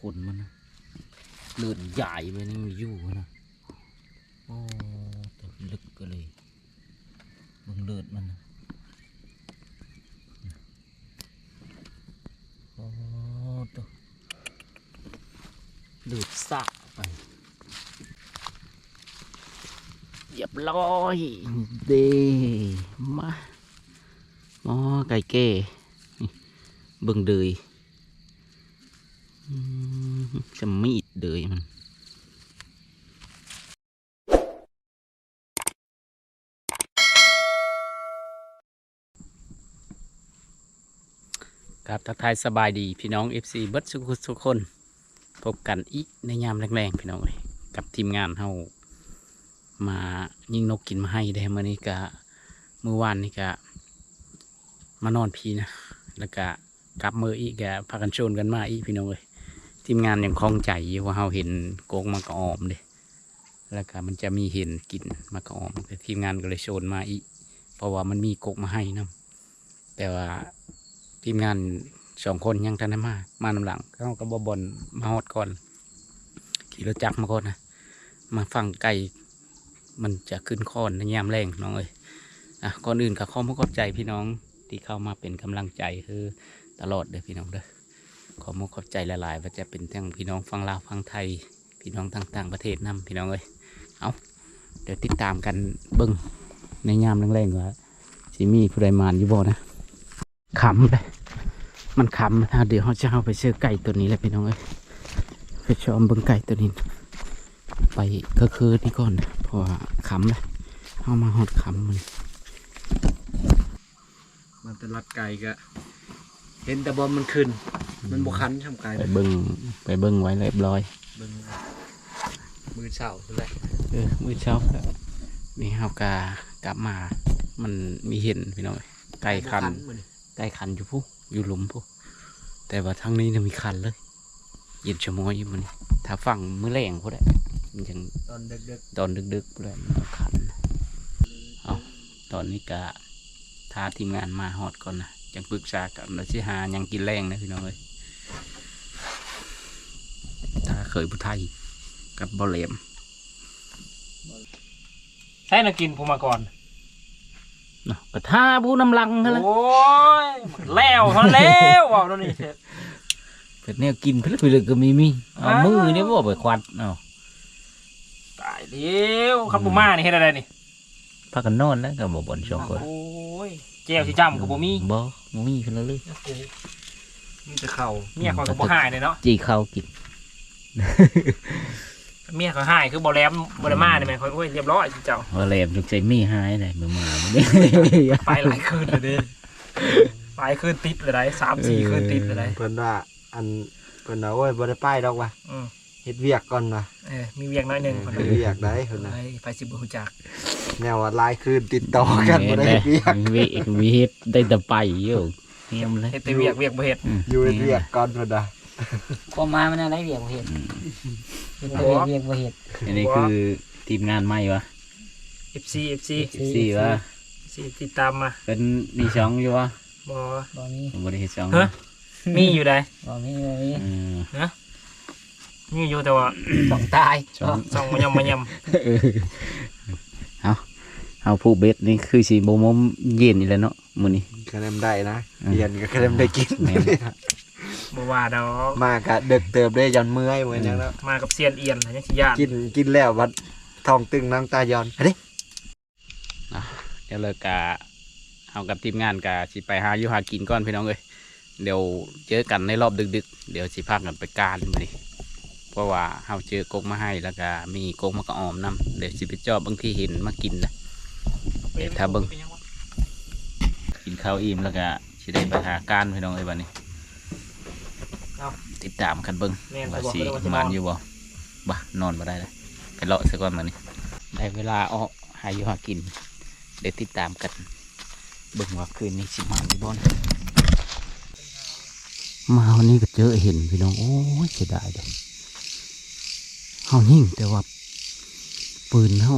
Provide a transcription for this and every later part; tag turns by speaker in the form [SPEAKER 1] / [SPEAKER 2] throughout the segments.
[SPEAKER 1] ผลมันนะเลือดใหญ่ไปนี่มันอยู่นะโอ้ตัวลึกก็เลยบิ่งเลือดมันนะโอ้ตัวเลือดสะไปเรียบร้อยเดมาอ๋อไก่เก้นี่เบิ่งเดยอืม จะมีดเดยมันครับทักทายสบายดีพี่น้อง FC เบิร์ดสุขทุกคน พบกันอีกในยามแรงๆ พี่น้องเอ้ยกับทีมงานเฮามายิงนกกินมาให้ได้เมื่อนี้กะเมื่อวานนี่กะมานอนพีนะ แล้วก็กลับมืออีกกะพากันโชนกันมาอีกพี่น้องเอ้ย ทีมงานยังคล่องใจอยู่ว่าเราเห็นโกงมากระออมเด้แล้วก็มันจะมีเห็นกินมากระออมแต่ทีมงานก็เลยโชนมาอีกเพราะว่ามันมีโกกมาให้นํแต่ว่าทีมงานสองคนยังทันได้มา มานำหลังเขาก็บบอนมาฮอดก่อน ขี่รถจักรมาก่อนนะมาฟังไก่มันจะขึ้นคอนในยามแรงน้องเอ้ยอะก่อนอื่นก็ขอมขอบใจพี่น้องที่เข้ามาเป็นกำลังใจคือตลอดเด้อพี่น้องเด้อ ขอมขอบใจหลายๆว่าจะเป็นทั้งพี่น้องฟังลาวฟังไทย พี่น้องต่างต่างประเทศนํพี่น้องเอ้ยเอาเดี๋ยวติดตามกันเบิ้งในยามแรงๆว่าสิมีผู้ใดมานอยู่บ่นะขำเลยมันขำนะเดี๋ยวเขาจะเอาไปเชื่อไก่ตัวนี้แหละพี่น้องเอ้ยไปชมเบิ้งไก่ตัวนี้ ไปก็คือนี่ก่อนนะเพราะว่าขำเลยเอามาหอดขำมัน
[SPEAKER 2] มันเป็นรัดไก่ก็เห็นแต่บอมมันขึ้น มันบกคันทำไก่
[SPEAKER 1] ไปเบิ้งไปเบิ้งไว้เรียบร้อย
[SPEAKER 2] เบิ่งมือเช้าคือแหละ
[SPEAKER 1] เออมื้อเช้าก็นี่เฮากากลับมา มันมีเห็นพี่น้องไก่คัน
[SPEAKER 2] มือ
[SPEAKER 1] ไก่คันอยู่พุอยู่หลุมพุแต่ว่าทางนี้เนี่ยมีคันเลยเย็นชะมอยอยู่มัน ถ้าฟังมื้อแรงพุได้มันยัง
[SPEAKER 2] ตอนเด็ก
[SPEAKER 1] ตอนดึกๆพุได้มันก็คันเอาตอนนี้กะทาทีมงานมาฮอดก่อนนะจังปรึกษากันแล้วสิหาหยังกินแรงนะพี่น้องเอ้ยถ้าเค ยผู้ไทย กับบ่เหลม
[SPEAKER 3] ใช่นะกินผมมาก่อน
[SPEAKER 1] เนาะก็ท่าผู้นำลังนั่นแหละ
[SPEAKER 3] โอ้ยแล้วเขาแล้วเอาตัวนี้เสร็จ
[SPEAKER 1] เกิดแนวกินเพื่อไปเลยก็มีมีเอา
[SPEAKER 3] อ้าว
[SPEAKER 1] มือเนี่ยบ่ไปควัดเอา
[SPEAKER 3] ตายเดียวครับบุมานี่เฮ็ดอะไรนี่
[SPEAKER 1] พากันนอนแล้วก็บ่บ่นสองคน
[SPEAKER 3] โอ้ยเจลสิจำกับบ่มี
[SPEAKER 1] บ่บ่มีเพิ่นเลย
[SPEAKER 2] ๆมีแต่เข่า
[SPEAKER 3] เมียคอยกับบ่หายเลยเนาะ
[SPEAKER 1] จีข้าวกิน
[SPEAKER 3] เมียเขาหายคือบ่แลมบ่ได้มานี่แม่คอยโอ้ยเรียบร้อยสิเจ้า
[SPEAKER 1] ว่าแหลมจุกใจมีหายได้มื้อมามื้อนี้
[SPEAKER 3] ไปหลายคืนเลยเด้ไปคืนติดเลยได้สามสี่คืนติดเลยได้
[SPEAKER 2] เพิ่นว่าอันเพิ่นว่าโอ้ยบ่ได้ป้ายดอกว่ะ
[SPEAKER 3] อืม
[SPEAKER 2] เฮ็ดเวียกก่อนว่ะ
[SPEAKER 3] เออมีเวียงน้อยหนึงคน
[SPEAKER 2] เฮ็
[SPEAKER 3] นั้
[SPEAKER 2] ด
[SPEAKER 3] น
[SPEAKER 2] เวียกได้เพิ่นน่ะ
[SPEAKER 3] เฮ้ยไปสิบ่ฮู้จัก
[SPEAKER 2] แนวว่าหลายคืนติดต่อกันบ่ได้เฮ็ดเวียก
[SPEAKER 1] มีมีเฮ็ดได้แต่ไปอยู่เฮียมเลย
[SPEAKER 3] เฮ็ดแต่เวียกเวียกบ่เฮ็ด
[SPEAKER 2] อยู่เฮ็ดเวียกก่อนเพิ่นน่ะ
[SPEAKER 4] ความหมายมันอะไรเวียกบ่เห็ดเป็นแต่เวียกเวียกบ่เห็ด
[SPEAKER 1] อันนี้คือทีมงานใหม่วะ
[SPEAKER 3] FC FC
[SPEAKER 1] สี่วะ
[SPEAKER 3] สิติดตามมา
[SPEAKER 1] เป็นมีช่องอยู่วะ
[SPEAKER 3] บ่
[SPEAKER 4] บ่มี
[SPEAKER 1] ผมบ่ได้เฮ็ดช่อง
[SPEAKER 3] ฮะมีอยู่ได้
[SPEAKER 4] บ่มีบ่มี
[SPEAKER 1] อืม
[SPEAKER 3] มีอยู่แต่ว่า
[SPEAKER 4] ต้องตาย
[SPEAKER 1] ช่อง
[SPEAKER 3] ส่องมายำมายำ
[SPEAKER 1] เออเอาเอาผู้เบ็ดนี่คือสิบ่มมเย็นนี่แหละเนาะมื้อนี้
[SPEAKER 2] คะแนนได้นะ
[SPEAKER 1] อืม
[SPEAKER 2] เรียนก็คะแนนได้กิน
[SPEAKER 1] แม่น
[SPEAKER 3] บ่ว่าดอก
[SPEAKER 2] มากะดึกเติบได้ยันเมื่อยเหมือนยังแล้ว
[SPEAKER 3] มากับเซียนเอียนยังสิญาติ
[SPEAKER 2] กินกินแล้ววัดท้องตึงน้ำตาย้อนเฮ้ย
[SPEAKER 1] เดี๋ยวเลยกะเอากับทีมงานกะสิไปหาอยู่หากินก่อนพี่น้องเอ้ยเดี๋ยวเจอกันในรอบดึก ๆ เดี๋ยวสิพากันไปการมาดิเพราะว่าเฮาเจอกกมาให้แล้วก็มีกกมากระออมนํเดี๋ยวสิไปจอบบางที่เห็นมากินนะเดี๋ยวถ้าเบิ่งกินข้าวอิ่มแล้วก็สิได้ไปหาการพี่น้องเอ้ยบัดนี้
[SPEAKER 3] เอา
[SPEAKER 1] ติดตามกันเบิ่ง
[SPEAKER 3] แม่น
[SPEAKER 1] ว่า
[SPEAKER 3] บอก
[SPEAKER 1] สิ
[SPEAKER 3] เลยว่าจะน
[SPEAKER 1] มา
[SPEAKER 3] อน
[SPEAKER 1] นอยู่บ่บ่นอนบ่ได้เลยไปเลาะซะก่อนมานี่ได้เวลาออกหาอยู่หากิน เดี๋ยวติดตามกัน เบิ่งว่าคืนนี้สิมาอยู่บ่นะมาวันนี้ก็เจอเห็นพี่น้องโอ้ยเสียดายเลยเฮายิ่งแต่ว่า ปืนเฮา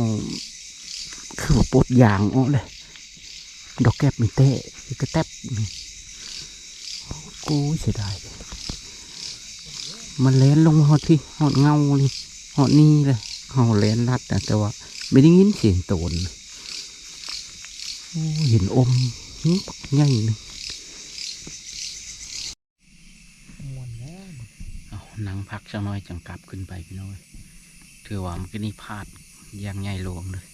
[SPEAKER 1] คือว่าปลดยางออกเลยดอกแก้บมีเตะคือกระแตบนี่โอ้กูเสียดายเลย มันแลนลงหอดที่หอดเงาเลยหอดนี่เลยเขาแลนลัดนะแต่ว่าไม่ได้ยินเสียงโตนเห็นอมงปักใหญ่เลย
[SPEAKER 4] ม่วนแล้ว
[SPEAKER 1] เอานั่งพักสักหน้อยจังกลับขึ้นไปพี่น้อยถือว่ามันก็นี่พลาดอย่างใหญ่หลวงเลย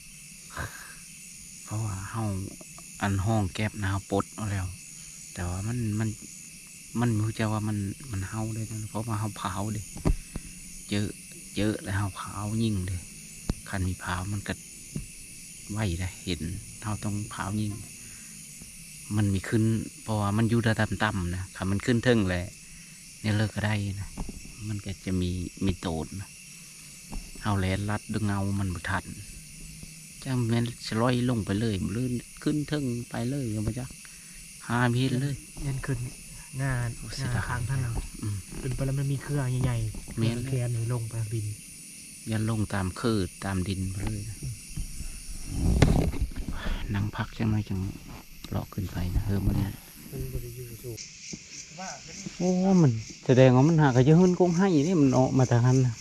[SPEAKER 1] เพราะว่าเฮาอันห้องแก็บหนาวปดเอาแล้ว แต่ว่ามันมัน มันม่รู้จะว่ามันมันเฮาได้นะเพราะว่าเฮาเผาเด้เยอะเยอะแล้วเฮาเผายิ่งเด้คันมีเผามันก็ไหวได้เห็นเฮาต้องเผายิ่ง มันมีขึ้นเพราะว่ามันอยู่ระดับต่ำนะถ้ามันขึ้นเทิงเลยเนี่ยเลิกก็ได้นะมันก็จะมีมีโตนนะเฮาแลนลัดดึงเงามันบ่ทันจ้าแม่นสลอยลงไปเลยลื่นขึ้นเทึงไปเลยยังไงจ๊ะหาม่เห็นเลย
[SPEAKER 3] ยันขึ้น งาน
[SPEAKER 1] โอ้เสีย
[SPEAKER 3] งาน
[SPEAKER 1] ดาย
[SPEAKER 3] ค้างท่านเรา
[SPEAKER 1] อืม
[SPEAKER 3] ขึ้นไปแล้วมันมีเครือใหญ่ๆ
[SPEAKER 1] แม่น
[SPEAKER 3] แคนนี่ลงไปบิน
[SPEAKER 1] ยันลงตามคือตามดินไปเลยนะนั่งพักจังไหมจังเลาะขึ้นไปนะเฮ้ยมัน
[SPEAKER 3] มันบริยูสูงว่าเป็น
[SPEAKER 1] โอ้มันแสดงว่ามันหากระเยอะขึ้นคงให้นี่มันออกมาทางนั้นนะ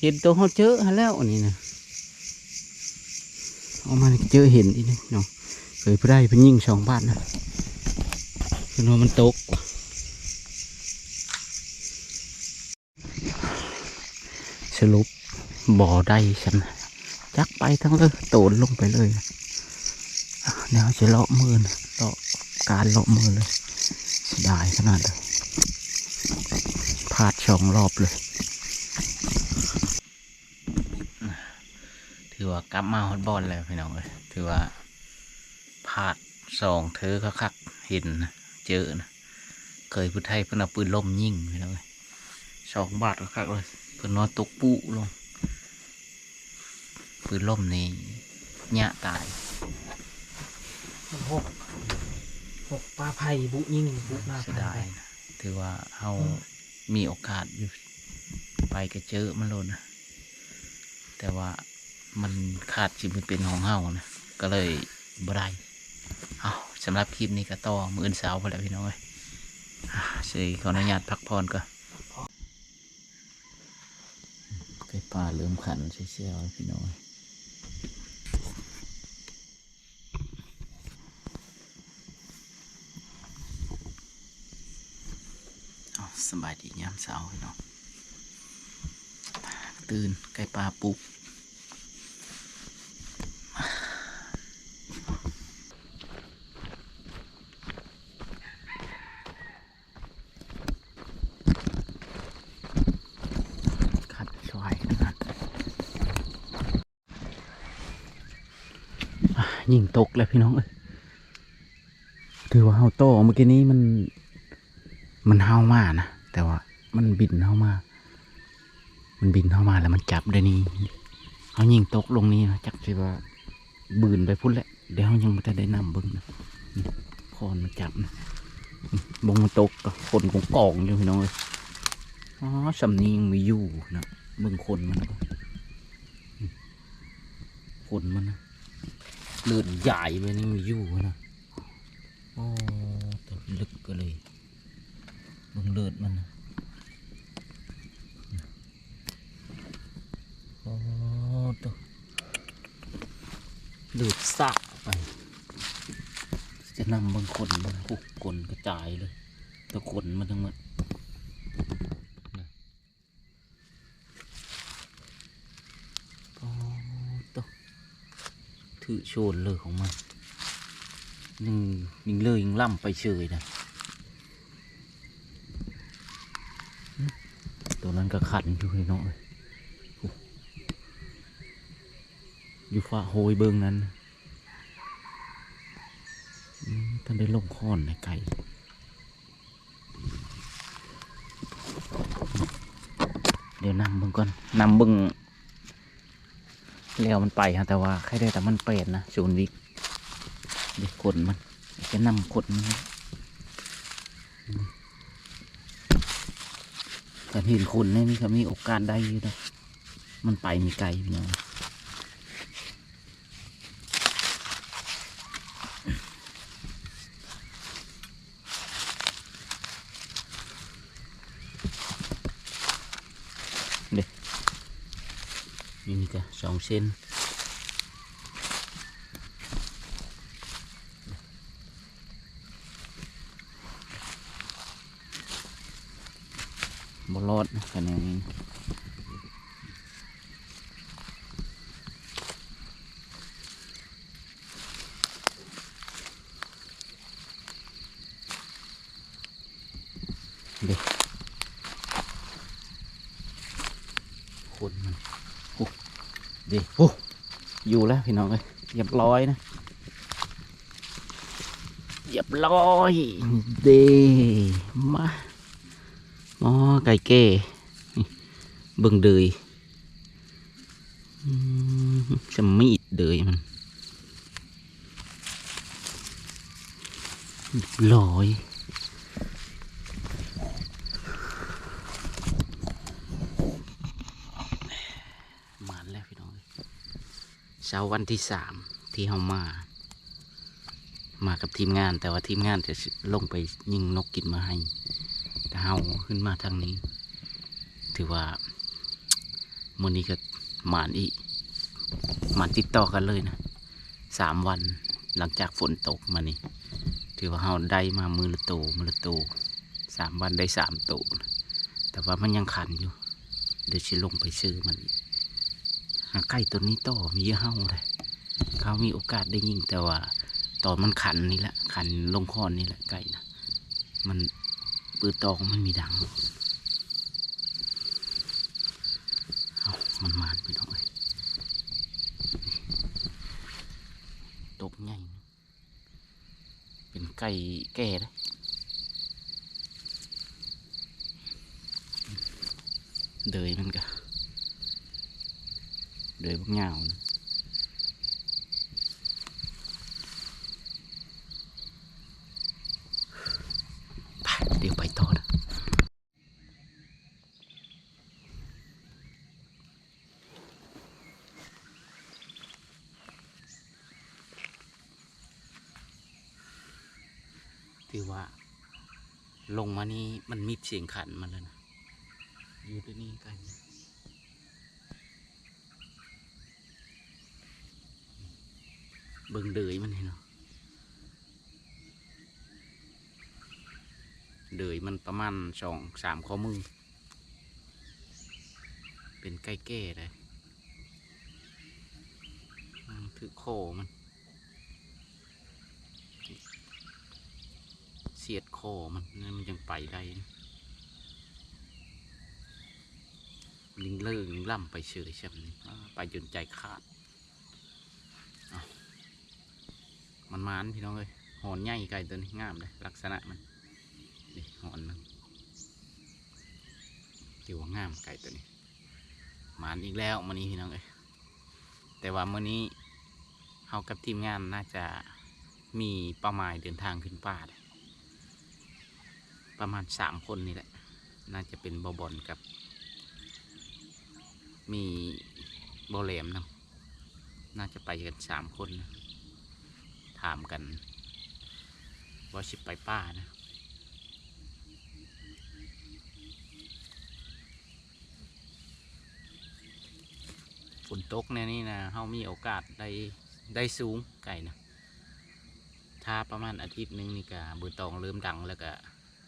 [SPEAKER 1] เห็นตัวเขาเจอหั้นแล้วอันนี้นะเออกมานี่เจอเห็นอีกนี่เนาะเคยไปได้เพิ่นยิงสองบาทนะ เพิ่นว่ามันตกสรุปบ่อได้ฉันจักไปทั้งเลยโตนลงไปเลยเดี๋ยวจะเลาะมือนะเลาะการเลาะมือเลยเสียดายขนาดเลยพลาดสองรอบเลย ถือว่ากลับมาฮอตบอลแล้วพี่น้องเลยถือว่าพลาดสองเธอคักๆเห็นนะ เจอนะเคยพุทไทยเพิ่นเอาปืนล่มยิงพี่น้องเลยสองบาทคักๆเลยเพิ่นนอนตกปุลง ปืนล่มนี่หยะตาย
[SPEAKER 3] มันหกหกปลาไผ่บุยิงบุหน้า
[SPEAKER 1] เสีย
[SPEAKER 3] ไผ่
[SPEAKER 1] ดายนะถือว่าเฮามีโอกาสอยู่ไปก็เจอมันโลดนะแต่ว่ามันขาดจิมันเป็นของเฮานะก็เลยบ่ได้ เอาสำหรับคลิปนี้ก็ต่อมืออนเสาร์พอแล้วพี่น้องเอ้ยสิขออนุญาตพักผ่อนก่อนไก่ป่าเริ่มขันเชี่ยวพี่น้องเอ้ยสบายดียามเช้าพี่น้องตื่นไก่ปลาปลุกขัดช่วยนะครับอะ ยิงตกแล้วพี่น้องเอ้ยถือว่าเฮาโตเมื่อกี้นี้มัน มันเฮามานะแต่ว่ามันบินเฮามา มันบินเฮามาแล้วมันจับได้นี่เขายิงตกลงนี้นะจักสิว่าบืนไปพุ่นแหละเดี๋ยวเขายังไม่ได้นำเบิ้งนะคอนมันจับนะบงมันตกก็คนของกองอยู่พี่น้องเลยอ๋อสำนียงมีอยู่นะเบิ้งคนมันนะคนมันนะ เลือดใหญ่ไปนี่มีอยู่นะโอ้ตัวลึกก็เลยบิ่งเลือดมันนะโอ้ตัวเลือดสะไป จะนำบางคนมันหุกกลนกระจายเลยตะกนมันทั้งหมดนะโอ้ตัว ถือโชนเลยของมันยิงยิงเลยยิงล่ำไปเฉยนะตัวนั้นก็ขันอยู่พี่น้องเอ้ยโอ้อยู่ฝ่าโหยเบิงนั้นท่านได้ลงค้อนในไก่เดี๋ยวนำเบิงก่อนนำเบิง แล้วมันไปฮะแต่ว่าใครได้แต่มันเปลี่ยนนะศูนย์วิกเด็กขนมันจะนำขนมันแต่เห็นขนนี่ยนี่มีโอกาสได้อยู่นะมันไปมีไกลพี่น้อง นี่มีแต่สอง เส้นบรอดกันะขนาดนี้เด็กคนมันโอ้เด็กโอ้อยู่แล้วพี่น้องเอ้ยเรียบร้อยนะเรียบร้อยเดมาอ๋อไก่เก้เบิ่งเดยอืมสมีดเดยมันเรียบร้อย มาแล้วพี่น้องเอ้ย เช้าวันที่สามที่เฮามา มากับทีมงาน แต่ว่าทีมงานจะลงไปยิงนกกินมาให้แต่เฮาขึ้นมาทางนี้ ถือว่ามื้อนี้ก็หมานอีกหมานติดต่อกันเลยนะสามวันหลังจากฝนตกมานี่ถือว่าเฮาได้มามือละโตมือละโตสามวันได้สามโตแต่ว่ามันยังขันอยู่ เดี๋ยวชิลงไปซื้อมันอีก หาไก่ตัวนี้ต่อมีเยอะเฮาเลยเขามีโอกาสได้ยิงแต่ว่าตอนมันขันนี่แหละขันลงคอนนี่แหละไก่นะมันปืนตองมันมีดังเอามันมานไปหน่อยตบใหญ่นะเป็นไก่แก่เลยเดยมันก็ เลยพวกเงาเดี๋ยวไปต่อนะถือว่า ลงมานี่มันมีเสียงขันมาแล้วนะ อยู่ที่นี่กัน เบิ่งเดยมันเห็นเนาะเดยมันประมาณสองสามข้อมือ เป็นไก่แก่เลยอืมถือโคมัน เสียดคอมันนั่นมันยังไปได้นะลิงเลิงลิงล่ำไปเฉยใช่ไหมไปจนใจขาดเอา มันมานพี่น้องเลยหอนใหญ่ไก่ตัวนี้งามเลยลักษณะมันนี่หอนมันถือว่างามไก่ตัวนี้มานอีกแล้วมันนี้พี่น้องเลยแต่ว่ามื่อนี้เฮากับทีมงานน่าจะมีเป้าหมายเดินทางขึ้นป่าเลยประมาณสามคนนี่แหละ น่าจะเป็นบอบอลกับ มีโบแหลมนะน่าจะไปกันสามคนนะ ถามกัน ว่าสิบไปป้านะฝนตกในนี่นะเฮามีโอกาสได้ได้สูงไก่นะถ้าประมาณอาทิตย์หนึงนี่ก็บือตองเริ่มดังแล้วก็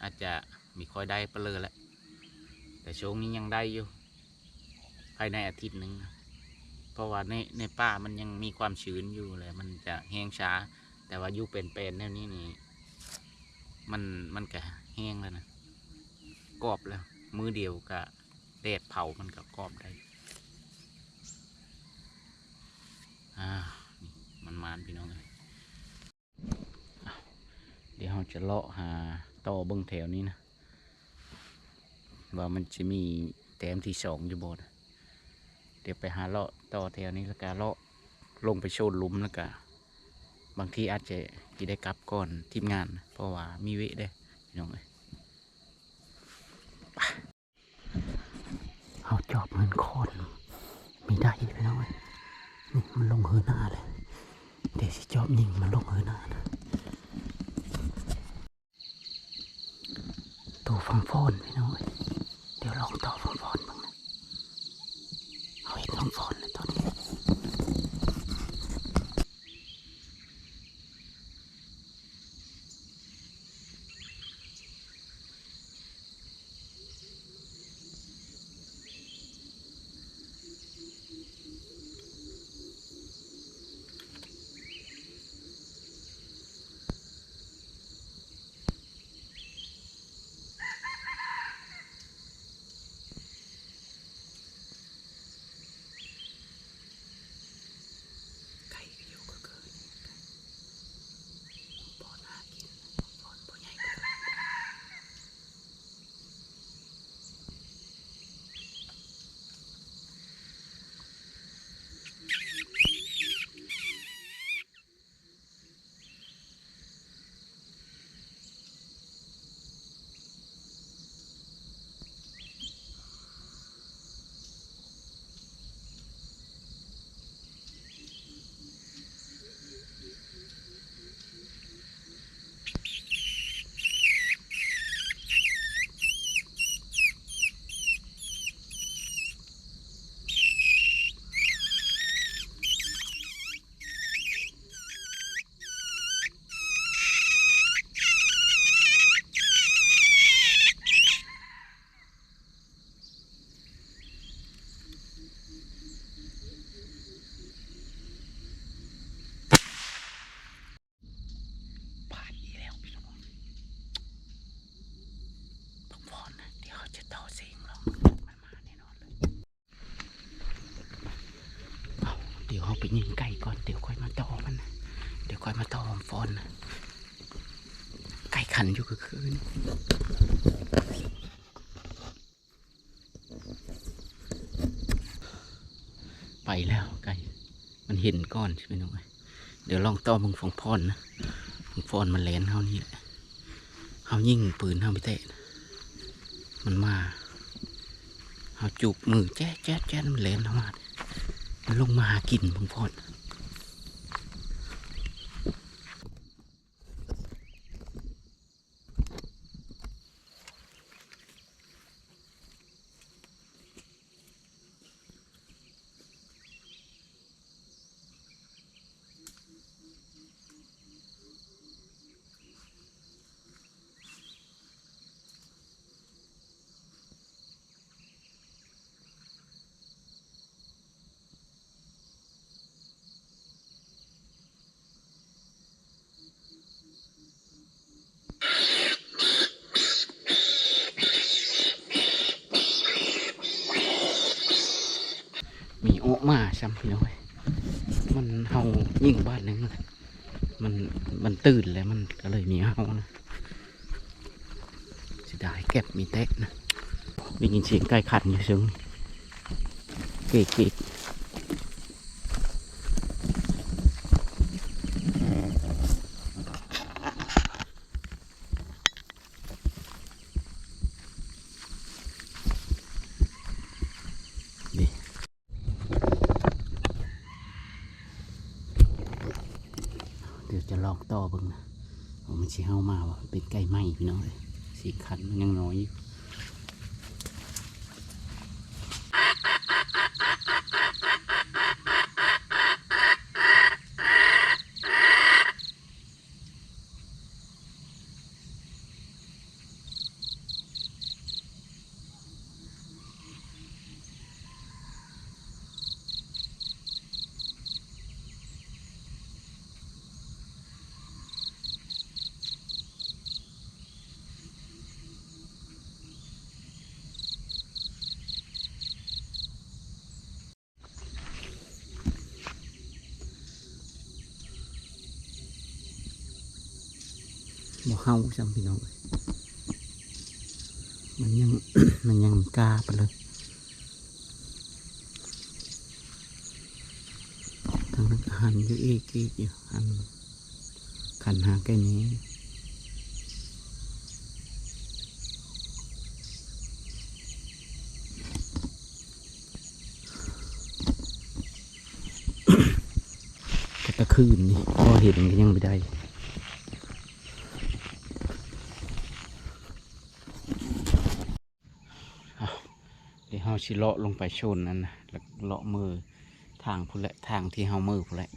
[SPEAKER 1] อาจจะมีค่อยได้เปลือแล้วแต่ช่วงนี้ยังได้อยู่ ภายในอาทิตย์หนึ่งนะเพราะว่าในในป่ามันยังมีความชื้นอยู่เลย มันจะแห้งช้า แต่ว่ายู่เป็นเป็นๆแนวนี้นี่ มันมันก็แห้งแล้วนะกรอบแล้ว มือเดียวก็แดดเผามันก็กรอบได้อ่ามันมานพี่น้องเลยเดี๋ยวเราจะเลาะหาต่อเบิ้งแถวนี้นะว่ามันจะมีแต้มที่สองอยู่บนเดี๋ยวไปหาเลาะต่อแถวนี้แล้วก็เลาะลงไปโชนลุมแล้วก็ บางทีอาจจะจะได้กลับก่อนทีมงาน เพราะว่ามีเวะได้พี่น้องเอ้ยเอาจอบเงินคอนไม่ได้พี่น้องเอ้ยนี่มันลงเฮือหน้าเลยเดี๋ยวสิจอบยิงมันลงเฮือหน้านะตัวฟังโฟนพี่น้องเอ้ยเดี๋ยวลองต่อฟอนฟอนบ้างนะเอาเห็นฟอนฟอนเลยมา นอยู่คืนไปแล้วไก่มันเห็นก้อนใช่ไหมน้องเอ้ยเดี๋ยวลองต่อมึงฟองพอนนะฟองพอนมันแลนเท่านี้แหละเขายิ่งปืนเขาไปเตะ มันมาเขาจูบมือแจ๊ะแจ๊ะแจ๊ะมันแลนเข้ามามันลงมาหากินฟองพอน ซ้ำพี่น้อยมันเฮายิ่งบ้านหนึงเลยมันมันตื่นแล้วมันก็เลยมีเฮานะเสิได้เก็บมีเตะนะได้ยินเสียงไก่ขันอยู่ซึ่งเก๊กเก๊กเดี๋ยวจะลองต่อเบิ่งนะมันสีเฮามาว่าเป็นไก่ไหมพี่น้องเลยสีขันมันยังน้อยอยู่ บ่เฮาจำพี่น้องมันยังมันยังกล้าไปเลยทางนั้นก็หันอยู่อีกอีกอยู่หันขันหาแก่นี้ตะคืนนี่พอเห็นก็ยังไม่ได้ เดี๋ยวเฮาสิเลาะลงไปชนนั่นนะแล้วเลาะมือทางพุ่นและทางที่เฮามือพุ่นและ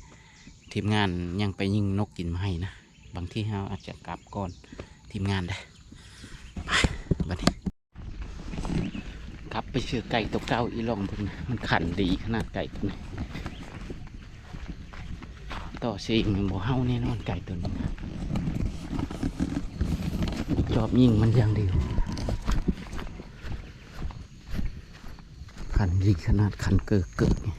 [SPEAKER 1] ทีมงานยังไปยิงนกกินไม้นะบางที่เฮาอาจจะกลับก่อนทีมงานได้ไปบัดนี้กลับไปเชื่อไก่ตัวเก่าอีหลองพุ่นมันขันดีขนาดไก่ตัวนี้ต่อสิงมันบ่เฮาแน่นอนไก่ตัวนี้จอบยิงมันอย่างเดียว ขันดีขนาดขันเกิดเกิดเนี่ย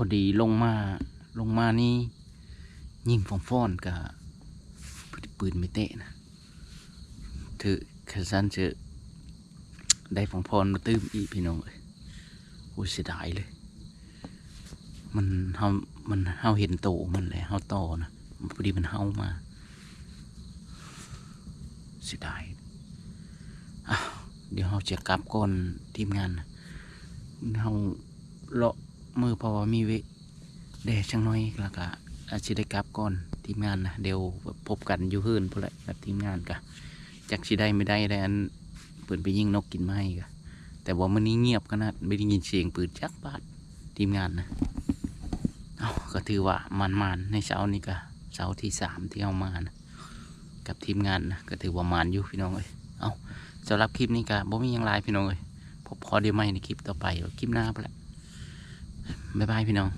[SPEAKER 1] อดี ลงมาลงมานี่ยิงฟองฟอนกับปืนไม่เตะนะถือค่สั้นจะได้ฟองพรมาตื้มอีพี่น้องเลยโอ้เสียดายเลย มันเฮามันเฮาเห็นโตมันแหละเฮาโตนะพอดีมันเฮามาเสียดายอ้เดี๋ยวเฮาจะกลับก่อนทีมงานนะเฮาเลาะมือพอมีเว แดดช่างน้อยแล้วก็อาจจะได้กลับก่อนทีมงานนะเดี๋ยวพบกันอยู่เฮือนพุ่นแหละกับทีมงานกะจากสิได้ไม่ได้ได้อันปืนไปยิงนกกินไม้กะแต่ว่ามันนี้เงียบขนาดไม่ได้ยินเสียงปืนจักบาททีมงานนะเอาก็ถือว่ามันๆในเช้านี้ก็เช้าที่สามที่เอามานะกับทีมงานนะก็ถือว่ามานอยู่พี่น้องเอ้ยเอาสำหรับคลิปนี้ก็บ่มียังหลายพี่น้องเอ้ยพบพอเดียวไม่ในคลิปต่อไปคลิปหน้าไปละบ๊ายบายพี่น้อง